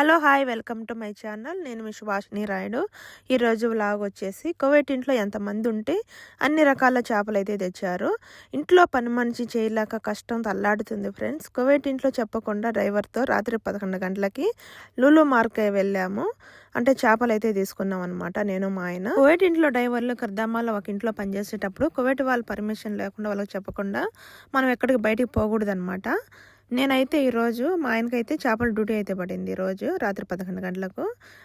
Hello hi welcome to my channel. నేను మీ సుభాషిణి రాయుడు. ఈరోజు వ్లాగ్ వచ్చేసి కువైట్ ఇంట్లో ఎంతమంది ఉంటే అన్ని రకాల చేపలు అయితే తెచ్చారు. ఇంట్లో పని మనిషి చేయలేక కష్టం తల్లాడుతుంది ఫ్రెండ్స్. కువైట్ ఇంట్లో చెప్పకుండా డ్రైవర్తో రాత్రి పదకొండు గంటలకి లూలు మార్కే వెళ్ళాము. అంటే చేపలు అయితే తీసుకున్నాం అనమాట నేను మా ఆయన. కువైట్ ఇంట్లో డ్రైవర్లు కర్దామాలో ఒక ఇంట్లో పనిచేసేటప్పుడు కువైట్ వాళ్ళ పర్మిషన్ లేకుండా వాళ్ళకి చెప్పకుండా మనం ఎక్కడికి బయటికి పోకూడదు నేనైతే ఈరోజు మా ఆయనకైతే చేపల డ్యూటీ అయితే పడింది ఈరోజు రాత్రి పదకొండు గంటలకు.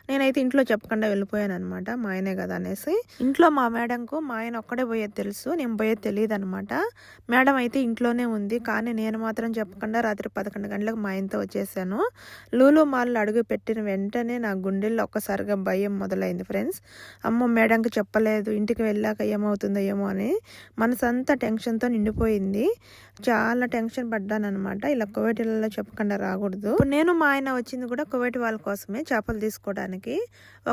నేనైతే ఇంట్లో చెప్పకుండా వెళ్ళిపోయాను అనమాట మా ఆయనే కదా అనేసి. ఇంట్లో మా మేడంకు మా ఆయన ఒక్కడే పోయేది తెలుసు నేను పోయేది తెలియదు అనమాట మేడం అయితే ఇంట్లోనే ఉంది కానీ నేను మాత్రం చెప్పకుండా రాత్రి పదకొండు గంటలకు మా ఆయనతో వచ్చేసాను. లూలు మాల్లో అడుగు పెట్టిన వెంటనే నా గుండెల్లో ఒక్కసారిగా భయం మొదలైంది ఫ్రెండ్స్. అమ్మ మేడంకి చెప్పలేదు ఇంటికి వెళ్ళాక ఏమవుతుందో ఏమో అని. మనసంతా టెన్షన్తో నిండిపోయింది. చాలా టెన్షన్ పడ్డాను అనమాట ఇలా కువైటీలలో చెప్పకుండా రాకూడదు. నేను మా ఆయన వచ్చింది కూడా కువైట్ వాళ్ళ కోసమే చేపలు తీసుకోవడానికి.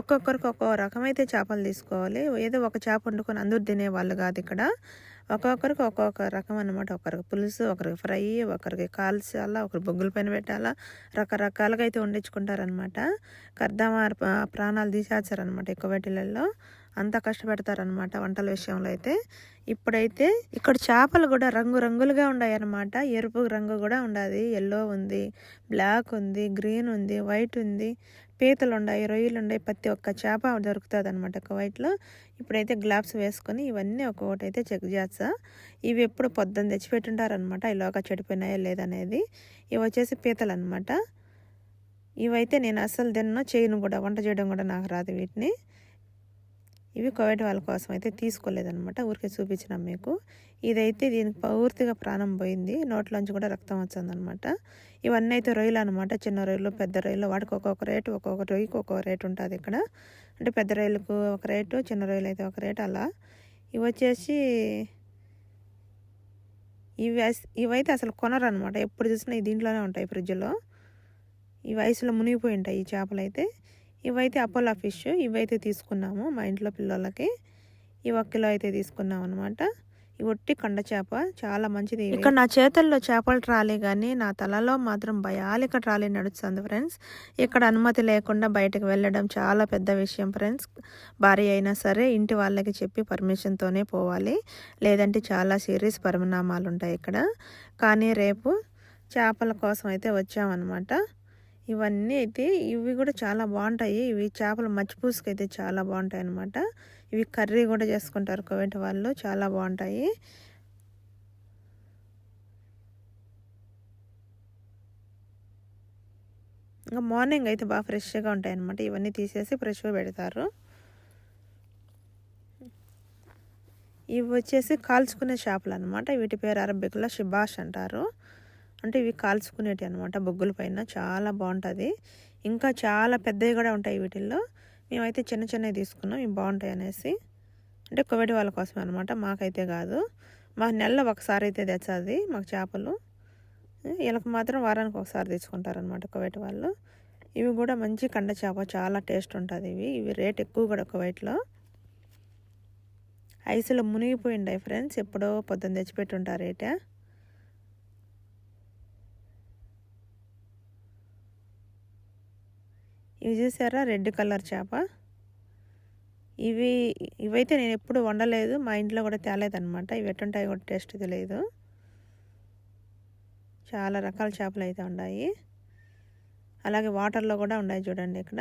ఒక్కొక్కరికి ఒక్కో రకమైతే చేపలు తీసుకోవాలి. ఏదో ఒక చేప వండుకొని అందరూ తినేవాళ్ళు కాదు ఇక్కడ. ఒక్కొక్కరికి ఒక్కొక్క రకం అనమాట ఒకరికి పులుసు ఒకరికి ఫ్రై ఒకరికి కాల్చాలా ఒకరు బొగ్గుల పైన పెట్టాలా. రకరకాలుగా అయితే వండించుకుంటారనమాట కర్దామార్ ప్రాణాలు తీసేస్తారనమాట ఎక్కువ వాటిలలో అంత కష్టపెడతారనమాట వంటల విషయంలో అయితే. ఇప్పుడైతే ఇక్కడ చేపలు కూడా రంగు రంగులుగా ఉన్నాయి అనమాట ఎరుపు రంగు కూడా ఉండదు. ఎల్లో ఉంది బ్లాక్ ఉంది గ్రీన్ ఉంది వైట్ ఉంది. పీతలు ఉన్నాయి రొయ్యలు ఉన్నాయి ప్రతి ఒక్క చేప దొరుకుతుంది అనమాట ఒక వైట్లో. ఇప్పుడైతే గ్లాబ్స్ వేసుకొని ఇవన్నీ ఒక్కొక్కటి అయితే చెక్ చేస్తా. ఇవి ఎప్పుడు పొద్దున్న తెచ్చిపెట్టుంటారనమాట ఇలాగా చెడిపోయినాయా లేదనేది ఇవి వచ్చేసి పీతలు అనమాట ఇవైతే నేను అస్సలు తిన్న చేయను కూడా. వంట చేయడం కూడా నాకు రాదు వీటిని. ఇవి కోవిడ్ వాళ్ళ కోసం అయితే తీసుకోలేదనమాట ఊరికే చూపించినాం మీకు. ఇదైతే దీనికి పూర్తిగా ప్రాణం పోయింది. నోట్లోంచి కూడా రక్తం వచ్చిందనమాట ఇవన్నీ అయితే రొయ్యలు అనమాట చిన్న రొయ్యలు పెద్ద రొయ్యలు. వాటికి ఒక్కొక్క రేటు ఒక్కొక్క రొయ్యకి ఒక్కొక్క రేటు ఉంటుంది ఇక్కడ. అంటే పెద్ద రొయ్యలకు ఒక రేటు చిన్న రొయ్యలు అయితే ఒక రేటు అలా. ఇవి వచ్చేసి ఇవి ఇవైతే అసలు కొనరు అనమాట ఎప్పుడు చూసినా దీంట్లోనే ఉంటాయి ఫ్రిడ్జ్లో. ఈ వయసులో మునిగిపోయి ఉంటాయి ఈ చేపలు అయితే ఇవైతే అపోలా ఫిష్ ఇవైతే తీసుకున్నాము మా ఇంట్లో పిల్లలకి. ఈ ఒక కిలో అయితే తీసుకున్నాం అనమాట ఈ ఒట్టి కొండ చేప చాలా మంచిది. ఇక్కడ నా చేతుల్లో చేపలు ట్రాలీ కానీ నా తలలో మాత్రం భయాలిక ట్రాలీ నడుస్తుంది ఫ్రెండ్స్. ఇక్కడ అనుమతి లేకుండా బయటకు వెళ్ళడం చాలా పెద్ద విషయం ఫ్రెండ్స్. భార్య అయినా సరే ఇంటి వాళ్ళకి చెప్పి పర్మిషన్తోనే పోవాలి. లేదంటే చాలా సీరియస్ పరిణామాలు ఉంటాయి ఇక్కడ. కానీ రేపు చేపల కోసం అయితే వచ్చామన్నమాట. ఇవన్నీ అయితే ఇవి కూడా చాలా బాగుంటాయి. ఇవి చేపల మచ్చిపూసుకు అయితే చాలా బాగుంటాయి అనమాట ఇవి కర్రీ కూడా చేసుకుంటారు కోవిడ్ వాళ్ళు. చాలా బాగుంటాయి. ఇంకా మార్నింగ్ అయితే బాగా ఫ్రెష్గా ఉంటాయి అనమాట ఇవన్నీ తీసేసి ఫ్రెష్గా పెడతారు. ఇవి వచ్చేసి కాల్చుకునే చేపలు అనమాట వీటి పేరు అరబిక్లో షిబాష్ అంటారు. అంటే ఇవి కాల్చుకునేటి అనమాట బొగ్గుల పైన. చాలా బాగుంటుంది. ఇంకా చాలా పెద్దవి కూడా ఉంటాయి వీటిల్లో. మేమైతే చిన్న చిన్నవి తీసుకున్నాం ఇవి బాగుంటాయి అనేసి. అంటే కోవిడ్ వాళ్ళ కోసం అనమాట మాకైతే కాదు. మా నెలలో ఒకసారి అయితే తెచ్చది మాకు చేపలు. వీళ్ళకి మాత్రం వారానికి ఒకసారి తీసుకుంటారనమాట కోవిడ్ వాళ్ళు. ఇవి కూడా మంచి కండ చేప చాలా టేస్ట్ ఉంటుంది ఇవి. ఇవి రేట్ ఎక్కువ కూడా కోవిడ్లో ఐసులో మునిగిపోయిండాయి ఫ్రెండ్స్. ఎప్పుడో పొద్దున్న తెచ్చిపెట్టుంటారు రేటే. ఇవి చూసారా? రెడ్ కలర్ చేప. ఇవి ఇవైతే నేను ఎప్పుడు వండలేదు. మా ఇంట్లో కూడా తేలేదనమాట ఇవి ఎట్టుంటాయి కూడా టేస్ట్ తెలియదు చాలా రకాల చేపలు అయితే ఉన్నాయి. అలాగే వాటర్లో కూడా ఉన్నాయి చూడండి ఇక్కడ.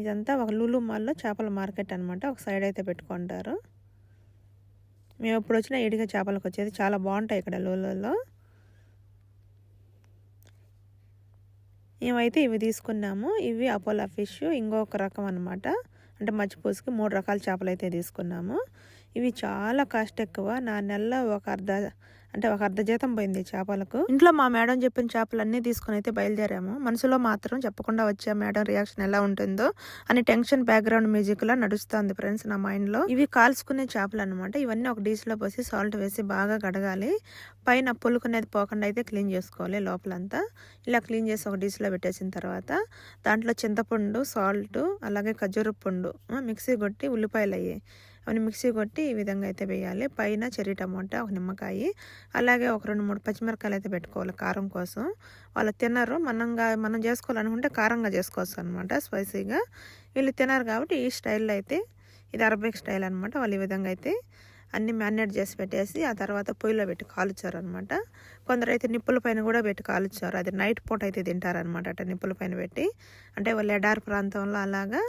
ఇదంతా ఒక లూలు మాల్లో చేపల మార్కెట్ అనమాట ఒక సైడ్ అయితే పెట్టుకుంటారు. మేము ఎప్పుడు వచ్చినా ఇడిగా చేపలకు వచ్చేది. చాలా బాగుంటాయి ఇక్కడ లూలలో. మేమైతే ఇవి తీసుకున్నాము ఇవి అపోలా ఫిష్ ఇంకొక రకం అనమాట అంటే మచ్చిపూసుకి మూడు రకాల చేపలు అయితే తీసుకున్నాము. ఇవి చాలా కాస్ట్ ఎక్కువ. నా నెలలో ఒక అర్ధ అంటే ఒక అర్ధ జీతం పోయింది చేపలకు. ఇంట్లో మా మేడం చెప్పిన చేపలన్నీ తీసుకుని అయితే బయలుదేరాము. మనసులో మాత్రం చెప్పకుండా వచ్చే మేడం రియాక్షన్ ఎలా ఉంటుందో అని టెన్షన్ బ్యాక్గ్రౌండ్ మ్యూజిక్ లా నడుస్తుంది ఫ్రెండ్స్ నా మైండ్లో ఇవి కాల్చుకునే చేపలు అనమాట ఇవన్నీ ఒక డీస్లో పోసి సాల్ట్ వేసి బాగా గడగాలి పైన పులుకునేది పోకుండా అయితే క్లీన్ చేసుకోవాలి లోపలంతా. ఇలా క్లీన్ చేసి ఒక డీస్లో పెట్టేసిన తర్వాత దాంట్లో చింతపండు సాల్ట్ అలాగే ఖర్జూర పండు మిక్సీ కొట్టి ఉల్లిపాయలు అయ్యాయి అవన్నీ మిక్సీ కొట్టి ఈ విధంగా అయితే వేయాలి. పైన చెర్రీ టమోటా ఒక నిమ్మకాయ అలాగే ఒక రెండు మూడు పచ్చిమిరకాయలు అయితే పెట్టుకోవాలి కారం కోసం. వాళ్ళు తినరు. మనంగా మనం చేసుకోవాలనుకుంటే కారంగా చేసుకోవచ్చు అనమాట స్పైసీగా. వీళ్ళు తినరు కాబట్టి ఈ స్టైల్లో అయితే ఇది అరబిక్ స్టైల్ అనమాట వాళ్ళు ఈ విధంగా అయితే అన్ని మ్యారినేట్ చేసి పెట్టేసి ఆ తర్వాత పొయ్యిలో పెట్టి కాలుచారు అనమాట కొందరు అయితే నిప్పుల పైన కూడా పెట్టి కాలుచారు. అది నైట్ పూట అయితే తింటారనమాట అట్ట నిప్పుల పైన పెట్టి. అంటే వాళ్ళు ఎడారి ప్రాంతంలో అలాగా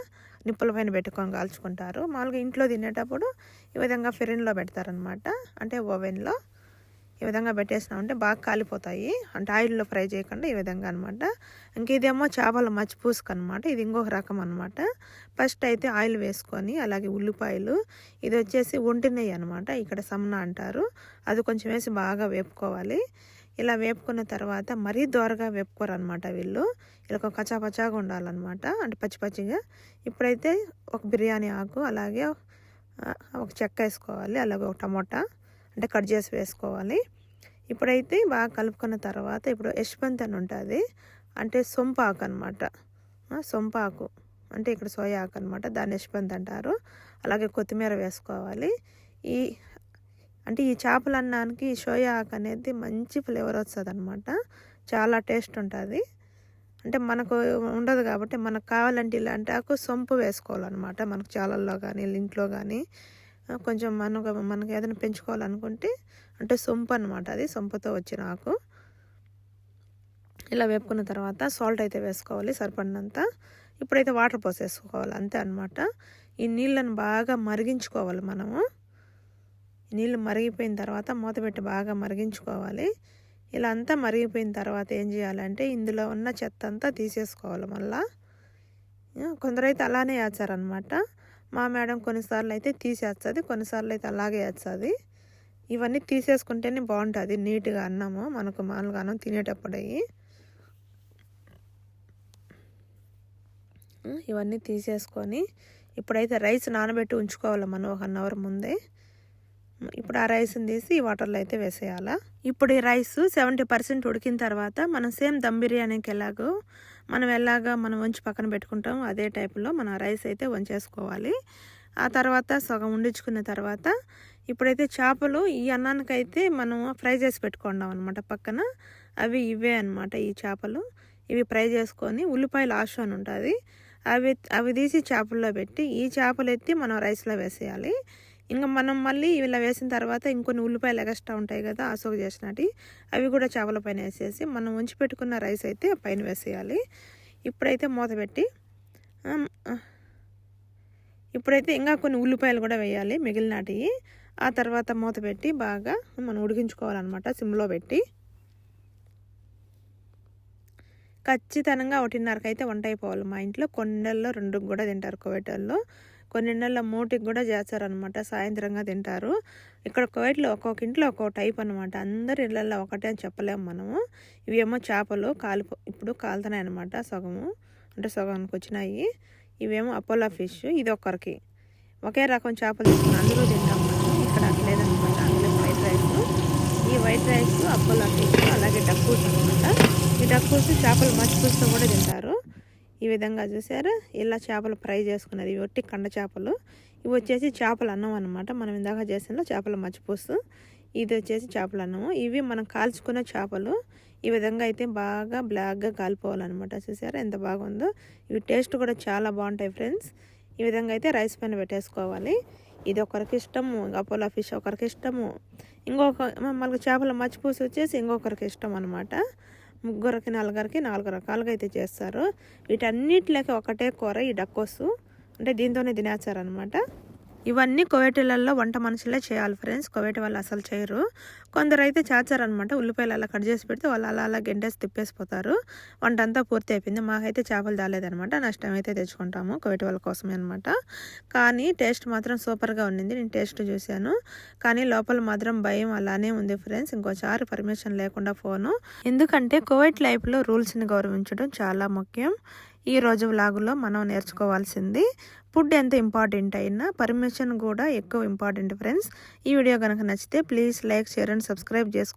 నిప్పుల పైన పెట్టుకొని కాల్చుకుంటారు. మామూలుగా ఇంట్లో తినేటప్పుడు ఈ విధంగా ఫిరిన్లో పెడతారనమాట అంటే ఓవెన్లో ఈ విధంగా పెట్టేసినామంటే బాగా కాలిపోతాయి. అంటే ఆయిల్లో ఫ్రై చేయకుండా ఈ విధంగా అనమాట ఇంక ఇదేమో చేపల మచ్చిపూసుకు అనమాట ఇది ఇంకొక రకం అనమాట ఫస్ట్ అయితే ఆయిల్ వేసుకొని అలాగే ఉల్లిపాయలు ఇది వచ్చేసి ఒంటి నెయ్యి అనమాట ఇక్కడ సమ్న అంటారు. అది కొంచెం వేసి బాగా వేపుకోవాలి. ఇలా వేపుకున్న తర్వాత మరీ దోరగా వేపుకోరు అనమాట వీళ్ళు. ఇలా ఒక కచాపచాగా ఉండాలన్నమాట. అంటే పచ్చి పచ్చిగా. ఇప్పుడైతే ఒక బిర్యానీ ఆకు అలాగే ఒక చెక్క వేసుకోవాలి. అలాగే ఒక టమోటా అంటే కట్ చేసి వేసుకోవాలి. ఇప్పుడైతే బాగా కలుపుకున్న తర్వాత ఇప్పుడు యశ్వంత్ అని ఉంటుంది. అంటే సొంపాకు అనమాట సొంపాకు అంటే ఇక్కడ సోయా ఆకు అనమాట దాన్ని యశ్వంత్ అంటారు. అలాగే కొత్తిమీర వేసుకోవాలి. ఈ అంటే ఈ చేపల అన్నానికి షోయా ఆకు అనేది మంచి ఫ్లేవర్ వస్తుంది అనమాట చాలా టేస్ట్ ఉంటుంది. అంటే మనకు ఉండదు కాబట్టి మనకు కావాలంటే ఇలాంటి ఆకు సొంపు వేసుకోవాలన్నమాట. మనకు చాలల్లో కానీ ఇంట్లో కానీ కొంచెం మనకు మనకి ఏదైనా పెంచుకోవాలనుకుంటే అంటే సొంపు అనమాట అది సొంపుతో వచ్చిన ఆకు. ఇలా వేపుకున్న తర్వాత సాల్ట్ అయితే వేసుకోవాలి సరిపడినంత. ఇప్పుడైతే వాటర్ పోసేసుకోవాలి అంతే అనమాట ఈ నీళ్ళని బాగా మరిగించుకోవాలి మనము. నీళ్ళు మరిగిపోయిన తర్వాత మూత పెట్టి బాగా మరిగించుకోవాలి. ఇలా అంతా మరిగిపోయిన తర్వాత ఏం చేయాలంటే ఇందులో ఉన్న చెత్త అంతా తీసేసుకోవాలి మళ్ళా. కొందరైతే అలానే వేస్తారనమాట మా మేడం కొన్నిసార్లు అయితే తీసేస్తుంది కొన్నిసార్లు అయితే అలాగే వేస్తుంది ఇవన్నీ తీసేసుకుంటేనే బాగుంటుంది నీట్గా అన్నము మనకు మామూలుగా అన్నం తినేటప్పుడు ఇవన్నీ తీసేసుకొని ఇప్పుడైతే రైస్ నానబెట్టి ఉంచుకోవాలి మనం ఒక అన్ అవర్ ముందే. ఇప్పుడు ఆ రైస్ని తీసి ఈ వాటర్లో అయితే వేసేయాలా. ఇప్పుడు ఈ రైస్ సెవెంటీ పర్సెంట్ ఉడికిన తర్వాత మనం సేమ్ దమ్ బిర్యానీకి ఎలాగో మనం ఎలాగా మనం వంచి పక్కన పెట్టుకుంటాం అదే టైపులో మన రైస్ అయితే వంచేసుకోవాలి. ఆ తర్వాత సగం ఉండించుకున్న తర్వాత ఇప్పుడైతే చేపలు ఈ అన్నానికైతే మనం ఫ్రై చేసి పెట్టుకున్నాం అనమాట పక్కన అవి ఇవే అనమాట ఈ చేపలు. ఇవి ఫ్రై చేసుకొని ఉల్లిపాయలు ఆశ అని ఉంటుంది. అవి అవి తీసి చేపల్లో పెట్టి ఈ చేపలు ఎత్తి మనం రైస్లో వేసేయాలి. ఇంకా మనం మళ్ళీ ఇలా వేసిన తర్వాత ఇంకొన్ని ఉల్లిపాయలు ఎగస్ట్రా ఉంటాయి కదా అశోక్ చేసినవి అవి కూడా చేపల పైన వేసేసి మనం ఉంచి పెట్టుకున్న రైస్ అయితే పైన వేసేయాలి. ఇప్పుడైతే మూత పెట్టి ఇప్పుడైతే ఇంకా కొన్ని ఉల్లిపాయలు కూడా వేయాలి మిగిలినటివి ఆ తర్వాత మూత పెట్టి బాగా మనం ఉడికించుకోవాలన్నమాట సిమ్లో పెట్టి. ఖచ్చితంగా ఒకటిన్నరకు అయితే వంట అయిపోవాలి మా ఇంట్లో. కొండల్లో రెండు కూడా తింటారు కోవేటల్లో కొన్ని నెలల మూటికి కూడా చేస్తారనమాట సాయంత్రంగా తింటారు. ఇక్కడ కోయిట్లో ఒక్కొక్క ఇంట్లో ఒక్కొక్క టైప్ అనమాట అందరి ఇళ్ళల్లో ఒకటే అని చెప్పలేము మనము. ఇవేమో చేపలు కాలిపో ఇప్పుడు కాలుతున్నాయి అనమాట సగము. అంటే సగానికి వచ్చినాయి. ఇవేమో అపోలో ఫిష్ ఇది ఒక్కరికి. ఒకే రకం చేపలు తీసుకుని అందరూ తింటాం ఇక్కడ లేదనమాట అందులో వైట్ రైస్ ఈ వైట్ రైస్ అపోలో ఫిష్ అలాగే డక్కూస్ అనమాట ఈ డక్కూస్ చేపలు మచ్చిపూసతో కూడా తింటారు. ఈ విధంగా చూసారు ఇలా చేపలు ఫ్రై చేసుకున్నది. ఇవి ఒట్టి కండ చేపలు. ఇవి వచ్చేసి చేపల అన్నం అనమాట మనం ఇందాక చేసిన చేపల మచ్చిపూసు ఇది వచ్చేసి చేపల అన్నము. ఇవి మనం కాల్చుకున్న చేపలు. ఈ విధంగా అయితే బాగా బ్లాక్గా కాలిపోవాలన్నమాట. చూసారా? ఎంత బాగుందో. ఇవి టేస్ట్ కూడా చాలా బాగుంటాయి ఫ్రెండ్స్ ఈ విధంగా అయితే రైస్ పైన పెట్టేసుకోవాలి. ఇది ఒకరికి ఇష్టము. అపోలో ఫిష్ ఒకరికి ఇష్టము. ఇంకొక మళ్ళీ చేపల మచ్చిపూసి వచ్చేసి ఇంకొకరికి ఇష్టం అనమాట ముగ్గురికి నలుగురికి నాలుగు రకాలుగా అయితే చేస్తారు. వీటన్నిటిలోకి ఒకటే కూర ఈ డక్కోసు. అంటే దీంతోనే తినేస్తారనమాట ఇవన్నీ కోవేటీలలో వంట మనుషులే చేయాలి ఫ్రెండ్స్. కోవేటి వాళ్ళు అసలు చేయరు. కొందరు అయితే చేస్తారనమాట ఉల్లిపాయలు అలా కట్ చేసి పెడితే వాళ్ళు అలా అలా గెంటేసి తిప్పేసిపోతారు. వంట అంతా పూర్తి అయిపోయింది. మాకైతే చేపలు దాలేదనమాట నష్టం అయితే తెచ్చుకుంటాము కోవేటి వాళ్ళ కోసమే అనమాట కానీ టేస్ట్ మాత్రం సూపర్గా ఉండింది. నేను టేస్ట్ చూశాను. కానీ లోపల మాత్రం భయం అలానే ఉంది ఫ్రెండ్స్. ఇంకోసారి పర్మిషన్ లేకుండా ఫోను. ఎందుకంటే కోవిడ్ లైఫ్లో రూల్స్ని గౌరవించడం చాలా ముఖ్యం. ఈ రోజు వ్లాగులో మనం నేర్చుకోవాల్సింది ఫుడ్ ఎంత ఇంపార్టెంట్ అయినా పర్మిషన్ కూడా ఎక్కువ ఇంపార్టెంట్ ఫ్రెండ్స్. ఈ వీడియో కనుక నచ్చితే please like share and subscribe చేసుకో